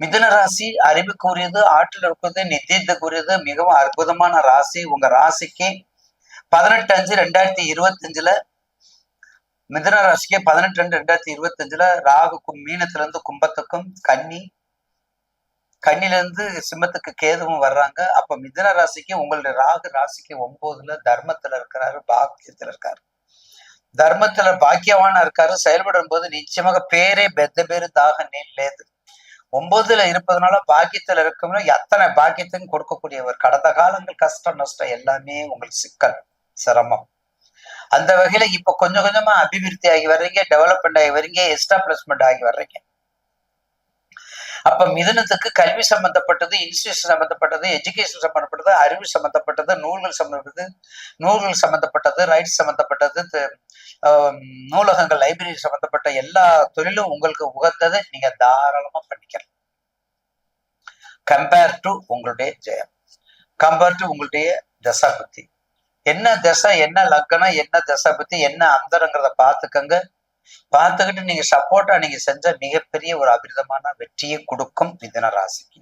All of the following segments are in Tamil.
மிதன ராசி அறிவுக்குரியது ஆற்றல் இருக்கிறது நித்தியத்துக்குரியது மிகவும் அற்புதமான ராசி. உங்க ராசிக்கு பதினெட்டு அஞ்சு ரெண்டாயிரத்தி இருபத்தி அஞ்சுல மிதுன ராசிக்கு பதினெட்டு ரெண்டு ரெண்டாயிரத்தி இருபத்தி அஞ்சுல ராகுக்கும் மீனத்துல இருந்து கும்பத்துக்கும் கன்னி கன்னில இருந்து சிம்மத்துக்கு கேதுவும் வர்றாங்க. அப்ப மிதன ராசிக்கு உங்களுடைய ராகு ராசிக்கு ஒன்பதுல தர்மத்துல இருக்கிறாரு பாக்கியத்துல இருக்காரு. தர்மத்துல பாக்கியவானா இருக்காரு. செயல்படும் போது நிச்சயமாக பேரே பெத்த பேரு தாக நீலேது ஒன்பதுல இருப்பதுனால பாக்கியத்துல இருக்கவங்க எத்தனை பாக்கியத்தையும் கொடுக்கக்கூடியவர் கடந்த காலங்கள் கஷ்டம் நஷ்டம் எல்லாமே உங்களுக்கு சிக்கல் சிரமம். அந்த வகையில இப்ப கொஞ்சம் கொஞ்சமா அபிவிருத்தி ஆகி வர்றீங்க டெவலப்மெண்ட் ஆகி வர்றீங்க எஸ்டாப்ளிஷ்மெண்ட் ஆகி வர்றீங்க. அப்ப மிதனத்துக்கு கல்வி சம்பந்தப்பட்டது இன்ஸ்டியூஷன் சம்பந்தப்பட்டது எஜுகேஷன் சம்பந்தப்பட்டது அறிவு சம்பந்தப்பட்டது நூல்கள் சம்பந்தப்பட்டது நூல்கள் சம்பந்தப்பட்டது ரைட்ஸ் சம்பந்தப்பட்டது நூலகங்கள் லைப்ரரி சம்பந்தப்பட்ட எல்லா தொழிலும் உங்களுக்கு உகந்ததை நீங்க தாராளமா பண்ணிக்கலாம். கம்பேர் டு உங்களுடைய ஜெயம். கம்பேர் டு உங்களுடைய தசாபுத்தி. என்ன தசை என்ன லக்கணம் என்ன தசாபுத்தி என்ன அந்தரங்கிறத பார்த்துக்கங்க. பார்த்துக்கிட்டு நீங்க சப்போர்ட்டா நீங்க செஞ்ச மிகப்பெரிய ஒரு அபிரிதமான வெற்றியை கொடுக்கும் மிதன ராசிக்கு.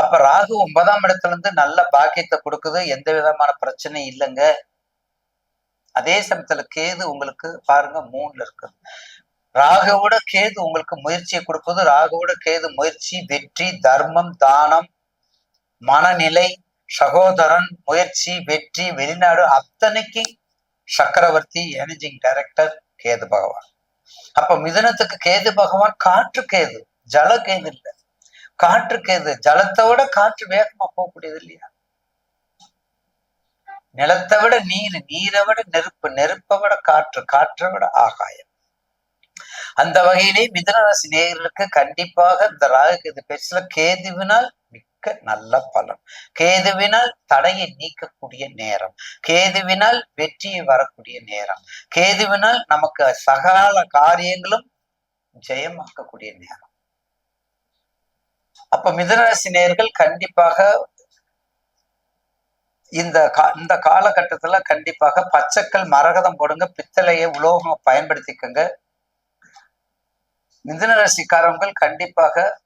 அப்ப ராகு ஒன்பதாம் இடத்துல இருந்து நல்ல பாக்கியத்தை கொடுக்குது. எந்த விதமான பிரச்சனையும் இல்லைங்க. அதே சமயத்துல கேது உங்களுக்கு பாருங்க மூணுல இருக்கு. ராகுவோட கேது உங்களுக்கு முயற்சியை கொடுப்பது ராகுவோட கேது முயற்சி வெற்றி தர்மம் தானம் மனநிலை சகோதரன் முயற்சி வெற்றி வெளிநாடு அத்தனைக்கு சக்கரவர்த்தி எனர்ஜிங் டைரக்டர் கேது பகவான். அப்ப மிதனத்துக்கு கேது பகவான் காற்று கேது ஜல கேது இல்ல. காற்று கேது ஜலத்தை விட காற்று வேகமா போகக்கூடியது இல்லையா? நிலத்தை விட நீர் நீரை விட நெருப்பு நெருப்பை விட காற்று காற்றை விட ஆகாயம். அந்த வகையிலே மிதனராசி நேயர்களுக்கு கண்டிப்பாக இந்த ராகு கேது பேச்சுல கேதுவினால் மிக்க நல்ல பலன். கேதுவினால் தடையை நீக்கக்கூடிய நேரம். கேதுவினால் வெற்றியை வரக்கூடிய நேரம். கேதுவினால் நமக்கு சகல காரியங்களும் ஜெயமாக்கக்கூடிய நேரம். அப்ப மிதுனராசி நேர்கள் கண்டிப்பாக இந்த கா இந்த காலகட்டத்துல கண்டிப்பாக பச்சைக்கல் மரகதம் போடுங்க பித்தளையை உலோகம் பயன்படுத்திக்கங்க. மிதனராசிக்காரங்கள் கண்டிப்பாக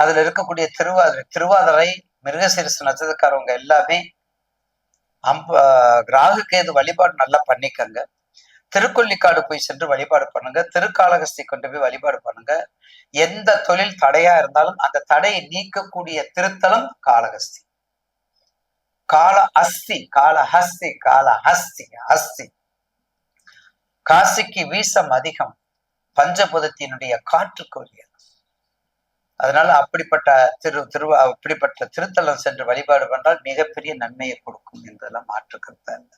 அதுல இருக்கக்கூடிய திருவாதிரை திருவாதிரை மிருகசீரிசு நட்சத்திரக்காரவங்க எல்லாமே அம்ப ராகு கேது வழிபாடு நல்லா பண்ணிக்கங்க. திருக்கொல்லிக்காடு போய் சென்று வழிபாடு பண்ணுங்க. திருக்காளகஸ்தி கொண்டு போய் வழிபாடு பண்ணுங்க. எந்த தொழில் தடையா இருந்தாலும் அந்த தடையை நீக்கக்கூடிய திருத்தலம் காளகஸ்தி கால அஸ்தி கால ஹஸ்தி கால ஹஸ்தி அஸ்தி காசிக்கு வீசம் அதிகம். பஞ்சபுதத்தினுடைய காற்றுக்குரியது அதனால அப்படிப்பட்ட திரு திருவா அப்படிப்பட்ட திருத்தலம் சென்று வழிபாடு பண்ணால் மிகப்பெரிய நன்மையை கொடுக்கும் என்பதெல்லாம் மாற்று கருத்தா இல்லை